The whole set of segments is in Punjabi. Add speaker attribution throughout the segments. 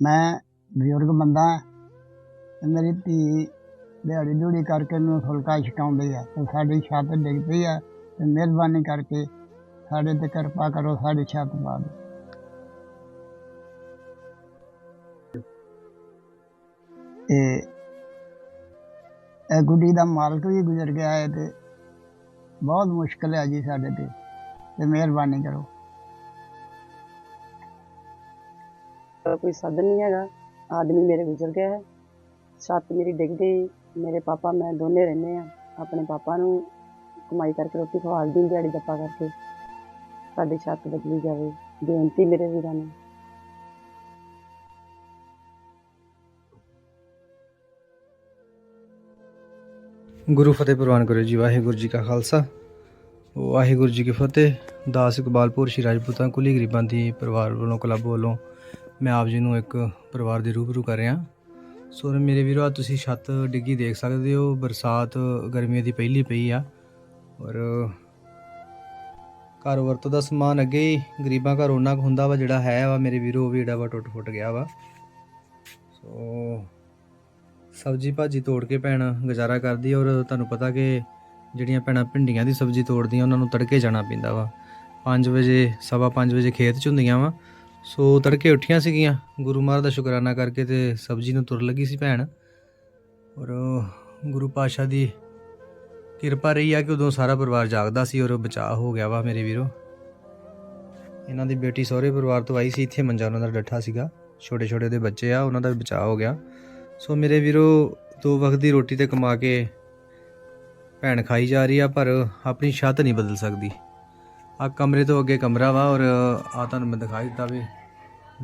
Speaker 1: ਮੈਂ ਬਜ਼ੁਰਗ ਬੰਦਾ ਹਾਂ ਤੇ ਮੇਰੀ ਧੀ ਦਿਹਾੜੀ ਦਿਹੜੀ ਕਰਕੇ ਮੈਨੂੰ ਫੁਲਕਾ ਛਕਾਉਂਦੀ ਹੈ ਤੇ ਸਾਡੀ ਛੱਤ ਡਿੱਗ ਪਈ ਹੈ ਤੇ ਮਿਹਰਬਾਨੀ ਕਰਕੇ ਸਾਡੇ ਤੇ ਕਿਰਪਾ ਕਰੋ, ਸਾਡੀ ਛੱਤ ਪਾ ਦਿਓ। ਤੇ ਇਹ ਗੁੱਡੀ ਦਾ ਮਾਲਕ ਵੀ ਗੁਜ਼ਰ ਗਿਆ ਹੈ ਤੇ ਬਹੁਤ ਮੁਸ਼ਕਲ ਹੈ ਜੀ ਸਾਡੇ ਤੇ ਤੇ ਮਿਹਰਬਾਨੀ ਕਰੋ।
Speaker 2: ਅ, ਕੋਈ ਸਾਧਨ ਨਹੀਂ ਹੈਗਾ। ਆਦਮੀ ਮੇਰੇ ਗੁਜ਼ਰ ਗਿਆ ਹੈ। ਛੱਤ ਮੇਰੀ ਡਿੱਗ ਗਈ। ਮੇਰੇ ਪਾਪਾ ਮੈਂ ਦੋਨੇ ਰਹਿੰਦੇ ਆ ਆਪਣੇ ਪਾਪਾ ਨੂੰ ਕਮਾਈ ਕਰਕੇ ਰੋਟੀ ਖਵਾਲਦੀ ਹਾਂ ਦਿਹਾੜੀ ਦੱਪਾ ਕਰਕੇ। ਸਾਡੀ ਛੱਤ ਬਦਲੀ ਜਾਵੇ। ਬੇਨਤੀ ਮੇਰੇ ਵੀਰਾਂ ਨੂੰ।
Speaker 3: ਗੁਰੂ ਫਤਿਹ ਪ੍ਰਵਾਨ ਕਰੋ ਜੀ। ਵਾਹਿਗੁਰੂ ਜੀ ਕਾ ਖਾਲਸਾ। ਵਾਹਿਗੁਰੂ ਜੀ ਕੀ ਫਤਿਹ। ਦਾਸ ਇਕਬਾਲਪੁਰ ਸ਼੍ਰੀ ਰਾਜਪੂਤਾਂ ਕੁਲੀ ਗਰੀਬਾਂ ਦੀ ਪਰਿਵਾਰ ਵੱਲੋਂ ਕਲੱਬ ਵੱਲੋਂ ਮੈਂ ਆਪ ਜੀ ਨੂੰ ਇੱਕ ਪਰਿਵਾਰ ਦੇ ਰੂਬਰੂ ਕਰ ਰਿਹਾ। ਸੋ ਮੇਰੇ ਵੀਰੋ ਆ ਤੁਸੀਂ ਛੱਤ ਡਿੱਗੀ ਦੇਖ ਸਕਦੇ ਹੋ। ਬਰਸਾਤ ਗਰਮੀਆਂ ਦੀ ਪਹਿਲੀ ਪਈ ਆ। ਔਰ ਘਰ ਵਰਤੋਂ ਦਾ ਸਮਾਨ ਅੱਗੇ ਹੀ ਗਰੀਬਾਂ ਘਰ ਉਹਨਾਂ ਕੁ ਹੁੰਦਾ ਵਾ, ਜਿਹੜਾ ਹੈ ਵਾ। ਮੇਰੇ ਵੀਰੋ, ਉਹ ਵੀ ਜਿਹੜਾ ਵਾ, ਟੁੱਟ ਫੁੱਟ ਗਿਆ ਵਾ। ਸੋ ਸਬਜੀ ਭਾਜੀ ਤੋੜ ਕੇ ਭੈਣ ਗੁਜ਼ਾਰਾ ਕਰਦੀ ਔਰ ਤੁਹਾਨੂੰ ਪਤਾ ਕਿ ਜਿਹੜੀਆਂ ਭੈਣਾਂ ਭਿੰਡੀਆਂ ਦੀ ਸਬਜੀ ਤੋੜਦੀਆਂ, ਉਹਨਾਂ ਨੂੰ ਤੜਕੇ ਜਾਣਾ ਪੈਂਦਾ ਵਾ। 5 ਵਜੇ, ਸਵਾ 5 ਵਜੇ ਖੇਤ 'ਚ ਹੁੰਦੀਆਂ ਵਾ। ਸੋ ਤੜਕੇ ਉੱਠੀਆਂ ਸੀਗੀਆਂ, ਗੁਰੂ ਮਹਾਰਾਜ ਦਾ ਸ਼ੁਕਰਾਨਾ ਕਰਕੇ ਤੇ ਸਬਜੀ ਨੂੰ ਤੁਰ ਲੱਗੀ ਸੀ ਭੈਣ। ਔਰ ਗੁਰੂ ਪਾਸ਼ਾ ਦੀ ਕਿਰਪਾ ਰਹੀ ਆ ਕਿ ਉਦੋਂ ਸਾਰਾ ਪਰਿਵਾਰ ਜਾਗਦਾ ਸੀ ਔਰ ਬਚਾਅ ਹੋ ਗਿਆ ਵਾ ਮੇਰੇ ਵੀਰੋ। ਇਹਨਾਂ ਦੀ ਬੇਟੀ ਸਹੁਰੇ ਪਰਿਵਾਰ ਤੋਂ ਆਈ ਸੀ, ਇੱਥੇ ਮੰਜਾ ਉਹਨਾਂ ਦਾ ਡੱਠਾ ਸੀਗਾ। ਛੋਟੇ ਛੋਟੇ ਦੇ ਬੱਚੇ ਆ, ਉਹਨਾਂ ਦਾ ਵੀ ਬਚਾਅ ਹੋ ਗਿਆ। ਸੋ ਮੇਰੇ ਵੀਰੋ, ਦੋ ਵਕਤ ਦੀ ਰੋਟੀ ਤੇ ਕਮਾ ਕੇ ਭੈਣ ਖਾਈ ਜਾ ਰਹੀ ਆ, ਪਰ ਆਪਣੀ ਛੱਤ ਨਹੀਂ ਬਦਲ ਸਕਦੀ। ਆ ਕਮਰੇ ਤੋਂ ਅੱਗੇ ਕਮਰਾ ਵਾ ਔਰ ਆ ਤੁਹਾਨੂੰ ਮੈਂ ਦਿਖਾਈ ਦਿੱਤਾ ਵੀ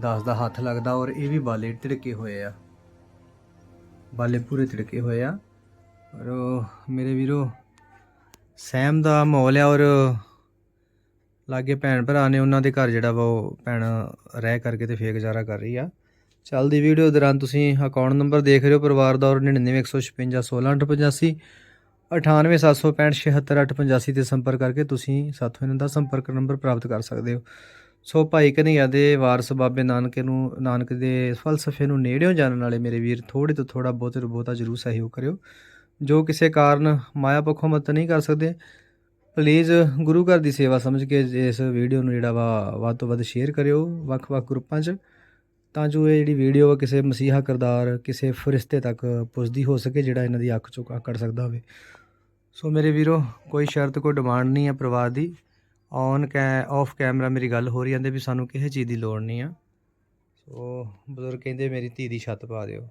Speaker 3: 10 ਦਾ ਹੱਥ ਲੱਗਦਾ ਔਰ ਇਹ ਵੀ ਬਾਲੇ ਤਿੜਕੇ ਹੋਏ ਆ। ਬਾਲੇ ਪੂਰੇ ਤਿੜਕੇ ਹੋਏ ਆ। ਔਰ ਮੇਰੇ ਵੀਰੋ, ਸਹਿਮ ਦਾ ਮਾਹੌਲ ਆ ਔਰ ਲਾਗੇ ਭੈਣ ਭਰਾ ਨੇ ਉਹਨਾਂ ਦੇ ਘਰ ਜਿਹੜਾ ਵਾ ਉਹ ਭੈਣ ਰਹਿ ਕਰਕੇ ਤੇ ਫੇਰ ਗੁਜ਼ਾਰਾ ਕਰ ਰਹੀ ਆ। ਚੱਲਦੀ ਵੀਡੀਓ ਦੌਰਾਨ ਤੁਸੀਂ ਅਕਾਊਂਟ ਨੰਬਰ ਦੇਖ ਰਹੇ ਹੋ? ਪਰਿਵਾਰ ਦਾ ਔਰ 9915161885 9876576885 ਤੇ ਸੰਪਰਕ ਕਰਕੇ ਤੁਸੀਂ ਸਾਥੋਂ ਇਹਨਾਂ ਦਾ ਸੰਪਰਕ ਨੰਬਰ ਪ੍ਰਾਪਤ ਕਰ ਸਕਦੇ ਹੋ। ਸੋ ਭਾਈ ਕਨਈਆ ਦੇ ਵਾਰਸ ਬਾਬੇ ਨਾਨਕ ਨੂੰ, ਨਾਨਕ ਦੇ ਫਲਸਫੇ ਨੂੰ ਨੇੜਿਓਂ ਜਾਣਨ ਵਾਲੇ ਮੇਰੇ ਵੀਰ ਥੋੜੇ ਤੋਂ ਥੋੜਾ ਬਹੁਤੇ ਤੋਂ ਬਹੁਤਾ ਜਰੂਰ ਸਹਿਯੋਗ ਕਰਿਓ। ਜੋ ਕਿਸੇ ਕਾਰਨ ਮਾਇਆ ਪੱਖੋਂ ਮਦਦ ਨਹੀਂ ਕਰ ਸਕਦੇ ਪਲੀਜ਼ ਗੁਰੂ ਘਰ ਦੀ ਸੇਵਾ ਸਮਝ ਕੇ ਇਸ ਵੀਡੀਓ ਨੂੰ ਜਿਹੜਾ ਵਾ ਵੱਧ ਤੋਂ ਵੱਧ ਸ਼ੇਅਰ ਕਰਿਓ ਵੱਖ-ਵੱਖ ਗਰੁੱਪਾਂ 'ਚ। ਤਾਂ ਜੋ ਇਹ ਜਿਹੜੀ ਵੀਡੀਓ ਆ ਕਿਸੇ ਮਸੀਹਾ ਕਰਦਾਰ, ਕਿਸੇ ਫਰਿਸ਼ਤੇ ਤੱਕ ਪੁੱਜਦੀ ਹੋ ਸਕੇ ਜਿਹੜਾ ਇਹਨਾਂ ਦੀ ਅੱਖ ਚੋਂ ਕੱਢ ਸਕਦਾ ਹੋਵੇ। ਸੋ ਮੇਰੇ ਵੀਰੋ, ਕੋਈ ਸ਼ਰਤ, ਕੋਈ ਡਿਮਾਂਡ ਨਹੀਂ ਹੈ ਪਰਿਵਾਰ ਦੀ। ਔਨ ਕੈ ਆਫ ਕੈਮਰਾ ਮੇਰੀ ਗੱਲ ਹੋ ਰਹੀ ਜਾਂਦੇ ਵੀ ਸਾਨੂੰ ਕਿਸੇ ਚੀਜ਼ ਦੀ ਲੋੜ ਨਹੀਂ ਆ। ਸੋ ਬਜ਼ੁਰਗ ਕਹਿੰਦੇ ਮੇਰੀ ਧੀ ਦੀ ਛੱਤ ਪਾ ਦਿਓ।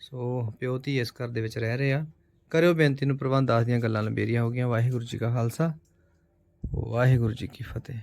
Speaker 3: ਸੋ ਪਿਓ ਧੀ ਇਸ ਘਰ ਦੇ ਵਿੱਚ ਰਹਿ ਰਹੇ ਆ। ਕਰਿਓ ਬੇਨਤੀ ਨੂੰ ਪ੍ਰਬੰਧ ਦਾਸ ਦੀਆਂ ਗੱਲਾਂ ਲੰਬੇਰੀਆਂ ਹੋ ਗਈਆਂ। ਵਾਹਿਗੁਰੂ ਜੀ ਕਾ ਖਾਲਸਾ। ਵਾਹਿਗੁਰੂ ਜੀ ਕੀ ਫਤਿਹ।